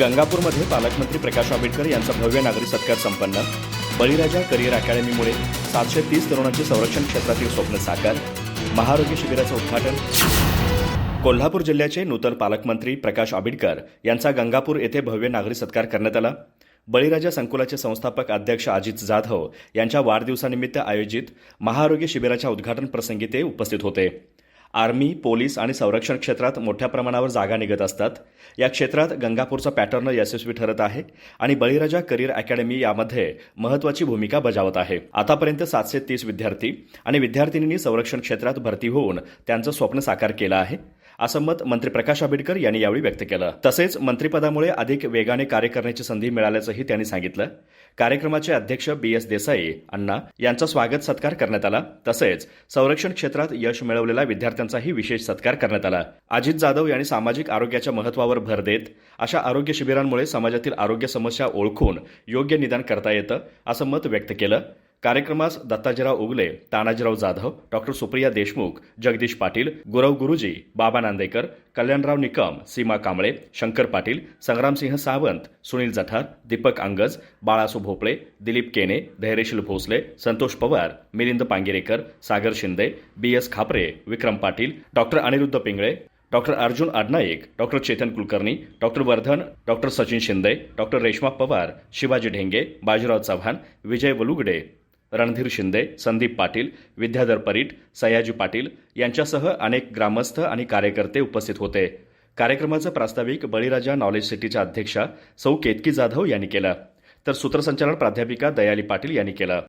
गंगापूरमध्ये पालकमंत्री प्रकाश आंबेडकर यांचा भव्य नागरी सत्कार संपन्न. बळीराजा करिअर अकॅडमीमुळे सातशे तीस तरुणांचे संरक्षण क्षेत्रातील स्वप्न साकार. महाआरोग्य शिबिराचं उद्घाटन. कोल्हापूर जिल्ह्याचे नूतन पालकमंत्री प्रकाश आंबेडकर यांचा गंगापूर येथे भव्य नागरी सत्कार करण्यात आला. बळीराजा संकुलाचे संस्थापक अध्यक्ष अजित जाधव यांच्या वाढदिवसानिमित्त आयोजित महाआरोग्य शिबिराच्या उद्घाटन प्रसंगी ते उपस्थित होते. आर्मी पोलीस आणि संरक्षण क्षेत्रात मोठ्या प्रमाणावर जागा निघत असतात. या क्षेत्रात गंगापूरचा पॅटर्न यशस्वी ठरत आहे आणि बळीराजा करिअर अकॅडमी यामध्ये महत्वाची भूमिका बजावत आहे. आतापर्यंत सातशे तीस विद्यार्थी आणि विद्यार्थिनींनी संरक्षण क्षेत्रात भरती होऊन त्यांचं स्वप्न साकार केलं आहे. असं मत मंत्री प्रकाश आंबेडकर यांनी यावेळी व्यक्त केलं. तसेच मंत्रिपदामुळे अधिक वेगाने कार्य करण्याची संधी मिळाल्याचंही त्यांनी सांगितलं. कार्यक्रमाचे अध्यक्ष बी एस देसाई अण्णा यांचा स्वागत सत्कार करण्यात आला. तसेच संरक्षण क्षेत्रात यश मिळवलेल्या विद्यार्थ्यांचाही विशेष सत्कार करण्यात आला. अजित जाधव यांनी सामाजिक आरोग्याच्या महत्वावर भर देत अशा आरोग्य शिबिरांमुळे समाजातील आरोग्य समस्या ओळखून योग्य निदान करता येतं असं मत व्यक्त केलं. कार्यक्रमास दत्ताजीराव उगले तानाजीराव जाधव डॉक्टर सुप्रिया देशमुख जगदीश पाटील गुरव गुरुजी बाबा नांदेकर कल्याणराव निकम सीमा कांबळे शंकर पाटील संग्रामसिंह सावंत सुनील जठार Deepak अंगज Balasu Bhopale Dilip Kene Dhairyashil Bhosale Santosh Pawar Milind Pangirekar Sagar Shinde B S Khapare Vikram Patil doctor Aniruddha Pingale doctor Arjun Adnaik doctor Chetan Kulkarni doctor Vardhan doctor Sachin Shinde doctor Reshma Pawar Shivaji Dhenge Bajirao Chavan Vijay Valugade Randhir Shinde Sandeep Patil Vidyadhar Parit Sayaji Patil यांच्यासह अनेक ग्रामस्थ आणि कार्यकर्ते उपस्थित होते. कार्यक्रमाचं प्रास्ताविक बळीराजा knowledge सिटीच्या अध्यक्षा सौ केतकी जाधव यांनी केलं. तर सूत्रसंचालन प्राध्यापिका दयाली पाटील यांनी केलं.